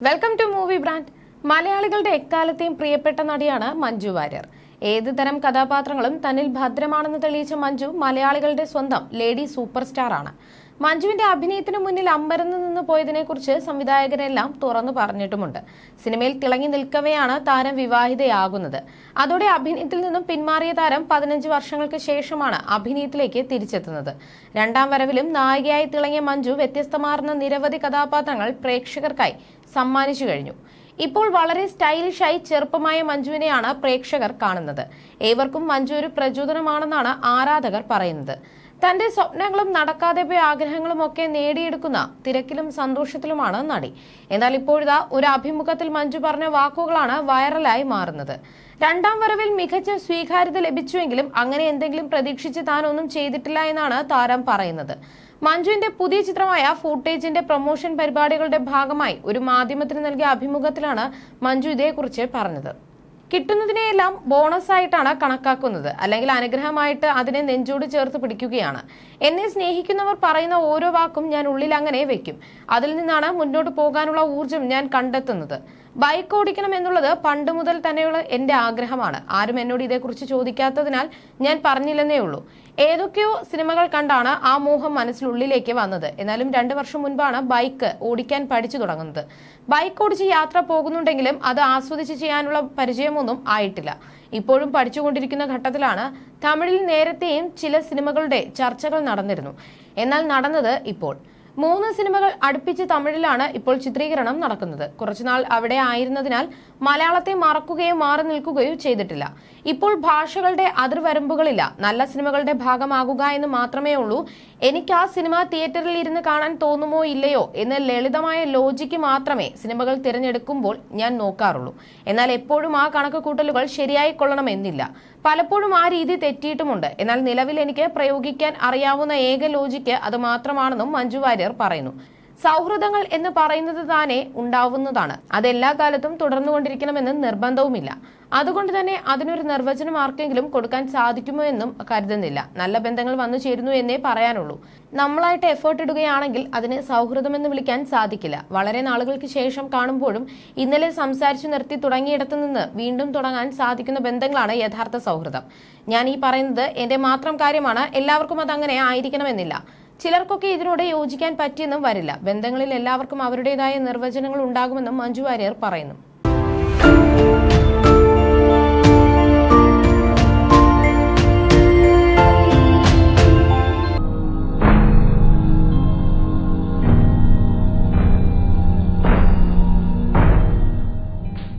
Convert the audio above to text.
Welcome to movie brand മലയാളികളുടെ എക്കാലത്തെയും പ്രിയപ്പെട്ട നടിയാണ് മഞ്ജു വാര്യർ. ഏത് തരം കഥാപാത്രങ്ങളും തന്നിൽ ഭദ്രമാണെന്ന് തെളിയിച്ച മഞ്ജു മലയാളികളുടെ സ്വന്തം ലേഡി സൂപ്പർ സ്റ്റാർ ആണ് മഞ്ജുവിന്റെ അഭിനയത്തിന് മുന്നിൽ അമ്പരന്ന് നിന്ന് പോയതിനെക്കുറിച്ച് സംവിധായകരെല്ലാം തുറന്നു പറഞ്ഞിട്ടുമുണ്ട്. സിനിമയിൽ തിളങ്ങി നിൽക്കവെയാണ് താരം വിവാഹിതയാകുന്നത്. അതോടെ അഭിനയത്തിൽ നിന്നും പിന്മാറിയ താരം പതിനഞ്ച് വർഷങ്ങൾക്ക് ശേഷമാണ് അഭിനയത്തിലേക്ക് തിരിച്ചെത്തുന്നത്. രണ്ടാം വരവിലും നായികയായി തിളങ്ങിയ മഞ്ജു വ്യത്യസ്തമാർന്ന നിരവധി കഥാപാത്രങ്ങൾ പ്രേക്ഷകർക്കായി സമ്മാനിച്ചു കഴിഞ്ഞു. ഇപ്പോൾ വളരെ സ്റ്റൈലിഷായി ചെറുപ്പമായ മഞ്ജുവിനെയാണ് പ്രേക്ഷകർ കാണുന്നത്. ഏവർക്കും മഞ്ജു ഒരു പ്രചോദനമാണെന്നാണ് ആരാധകർ പറയുന്നത്. തന്റെ സ്വപ്നങ്ങളും നടക്കാതെ പോയ ആഗ്രഹങ്ങളും ഒക്കെ നേടിയെടുക്കുന്ന തിരക്കിലും സന്തോഷത്തിലുമാണ് നടി. എന്നാൽ ഇപ്പോഴിതാ ഒരു അഭിമുഖത്തിൽ മഞ്ജു പറഞ്ഞ വാക്കുകളാണ് വൈറലായി മാറുന്നത്. രണ്ടാം വരവിൽ മികച്ച സ്വീകാര്യത ലഭിച്ചുവെങ്കിലും അങ്ങനെ എന്തെങ്കിലും പ്രതീക്ഷിച്ച് താൻ ഒന്നും ചെയ്തിട്ടില്ല എന്നാണ് താരം പറയുന്നത്. മഞ്ജുവിന്റെ പുതിയ ചിത്രമായ ഫൂട്ടേജിന്റെ പ്രൊമോഷൻ പരിപാടികളുടെ ഭാഗമായി ഒരു മാധ്യമത്തിന് നൽകിയ അഭിമുഖത്തിലാണ് മഞ്ജു ഇതേക്കുറിച്ച് പറഞ്ഞത്. കിട്ടുന്നതിനെയെല്ലാം ബോണസ് ആയിട്ടാണ് കണക്കാക്കുന്നത്. അല്ലെങ്കിൽ അനുഗ്രഹമായിട്ട് അതിനെ നെഞ്ചോട് ചേർത്ത് പിടിക്കുകയാണ്. എന്നെ സ്നേഹിക്കുന്നവർ പറയുന്ന ഓരോ വാക്കും ഞാൻ ഉള്ളിൽ അങ്ങനെ വെക്കും. അതിൽ നിന്നാണ് മുന്നോട്ട് പോകാനുള്ള ഊർജം ഞാൻ കണ്ടെത്തുന്നത്. ബൈക്ക് ഓടിക്കണം എന്നുള്ളത് പണ്ട് മുതൽ തന്നെയുള്ള എന്റെ ആഗ്രഹമാണ്. ആരും എന്നോട് ഇതേക്കുറിച്ച് ചോദിക്കാത്തതിനാൽ ഞാൻ പറഞ്ഞില്ലെന്നേ ഉള്ളൂ. ഏതൊക്കെയോ സിനിമകൾ കണ്ടാണ് ആ മോഹം മനസ്സിലുള്ളിലേക്ക് വന്നത്. എന്നാലും രണ്ടു വർഷം മുൻപാണ് ബൈക്ക് ഓടിക്കാൻ പഠിച്ചു തുടങ്ങുന്നത്. ബൈക്ക് ഓടിച്ച് യാത്ര പോകുന്നുണ്ടെങ്കിലും അത് ആസ്വദിച്ച് ചെയ്യാനുള്ള പരിചയമൊന്നും ആയിട്ടില്ല. ഇപ്പോഴും പഠിച്ചുകൊണ്ടിരിക്കുന്ന ഘട്ടത്തിലാണ് തമിഴിൽ നേരത്തെയും ചില സിനിമകളുടെ ചർച്ചകൾ നടന്നിരുന്നു. എന്നാൽ നടന്നത് ഇപ്പോൾ. മൂന്ന് സിനിമകൾ അടുപ്പിച്ച് തമിഴിലാണ് ഇപ്പോൾ ചിത്രീകരണം നടക്കുന്നത്. കുറച്ചുനാൾ അവിടെ ആയിരുന്നതിനാൽ മലയാളത്തെ മറക്കുകയോ മാറി നിൽക്കുകയോ ചെയ്തിട്ടില്ല. ഇപ്പോൾ ഭാഷകളുടെ അതിർവരമ്പുകളില്ല. നല്ല സിനിമകളുടെ ഭാഗമാകുക എന്ന് മാത്രമേ ഉള്ളൂ. എനിക്ക് ആ സിനിമ തിയേറ്ററിൽ ഇരുന്ന് കാണാൻ തോന്നുമോ ഇല്ലയോ എന്ന് ലളിതമായ ലോജിക്ക് മാത്രമേ സിനിമകൾ തിരഞ്ഞെടുക്കുമ്പോൾ ഞാൻ നോക്കാറുള്ളൂ. എന്നാൽ എപ്പോഴും ആ കണക്ക് കൂട്ടലുകൾ ശരിയായി കൊള്ളണമെന്നില്ല പലപ്പോഴും ആ രീതി തെറ്റിയിട്ടുമുണ്ട്. എന്നാൽ നിലവിൽ എനിക്ക് പ്രയോഗിക്കാൻ അറിയാവുന്ന ഏക ലോജിക്ക് അത് മാത്രമാണെന്നും മഞ്ജു വാര്യർ പറയുന്നു. സൗഹൃദങ്ങൾ എന്ന് പറയുന്നത് തന്നെ ഉണ്ടാവുന്നതാണ്. അതെല്ലാ കാലത്തും തുടർന്നുകൊണ്ടിരിക്കണമെന്ന് നിർബന്ധവുമില്ല. അതുകൊണ്ട് തന്നെ അതിനൊരു നിർവചനം ആർക്കെങ്കിലും കൊടുക്കാൻ സാധിക്കുമോ എന്നും കരുതുന്നില്ല. നല്ല ബന്ധങ്ങൾ വന്നു ചേരുന്നു എന്നേ പറയാനുള്ളൂ. നമ്മളായിട്ട് എഫേർട്ട് ഇടുകയാണെങ്കിൽ അതിന് സൗഹൃദമെന്ന് വിളിക്കാൻ സാധിക്കില്ല. വളരെ നാളുകൾക്ക് ശേഷം കാണുമ്പോഴും ഇന്നലെ സംസാരിച്ചു നിർത്തി തുടങ്ങിയിടത്തു നിന്ന് വീണ്ടും തുടങ്ങാൻ സാധിക്കുന്ന ബന്ധങ്ങളാണ് യഥാർത്ഥ സൗഹൃദം. ഞാൻ ഈ പറയുന്നത് എന്റെ മാത്രം കാര്യമാണ്. എല്ലാവർക്കും അത് അങ്ങനെ ആയിരിക്കണമെന്നില്ല. ചിലർക്കൊക്കെ ഇതിനോട് യോജിക്കാൻ പറ്റിയെന്നും വരില്ല. ബന്ധങ്ങളിൽ എല്ലാവർക്കും അവരുടേതായ നിർവചനങ്ങൾ ഉണ്ടാകുമെന്നും മഞ്ജു വാര്യർ പറയുന്നു.